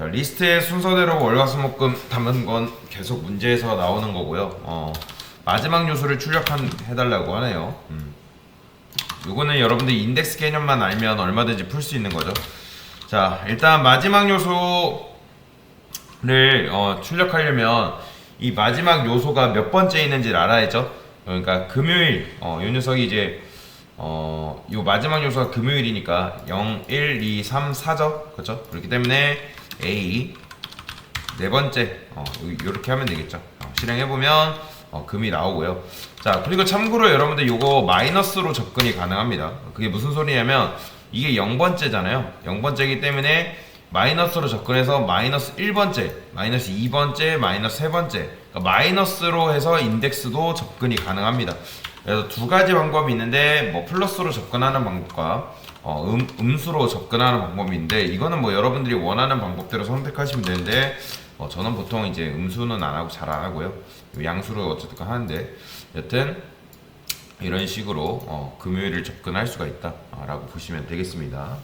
자, 리스트의 순서대로 월화수목금 담은 건 계속 문제에서 나오는 거고요. 어, 마지막 요소를 출력한 해달라고 하네요. 음. 요거는 여러분들 인덱스 개념만 알면 얼마든지 풀 수 있는 거죠. 자, 일단 마지막 요소를 어, 출력하려면 이 마지막 요소가 몇 번째 있는지를 알아야죠. 그러니까 금요일 어, 요 녀석이 이제 어, 요 마지막 요소가 금요일이니까 0, 1, 2, 3, 4죠. 그렇죠? 그렇기 때문에 A 네 번째 어, 이렇게 하면 되겠죠. 어, 실행해 보면 어, 금이 나오고요. 자 그리고 참고로 여러분들 요거 마이너스로 접근이 가능합니다. 그게 무슨 소리냐면 이게 0번째잖아요. 0번째이기 때문에 마이너스로 접근해서 마이너스 1번째, 마이너스 2번째, 마이너스 3번째 그러니까 마이너스로 해서 인덱스도 접근이 가능합니다. 그래서 두 가지 방법이 있는데 뭐 플러스로 접근하는 방법과 어, 음, 음수로 접근하는 방법이 있는데 이거는 뭐 여러분들이 원하는 방법대로 선택하시면 되는데 어, 저는 보통 이제 음수는 안 하고 잘 안 하고요 양수로 어쨌든 하는데 여튼 이런 식으로 어, 금요일을 접근할 수가 있다라고 보시면 되겠습니다.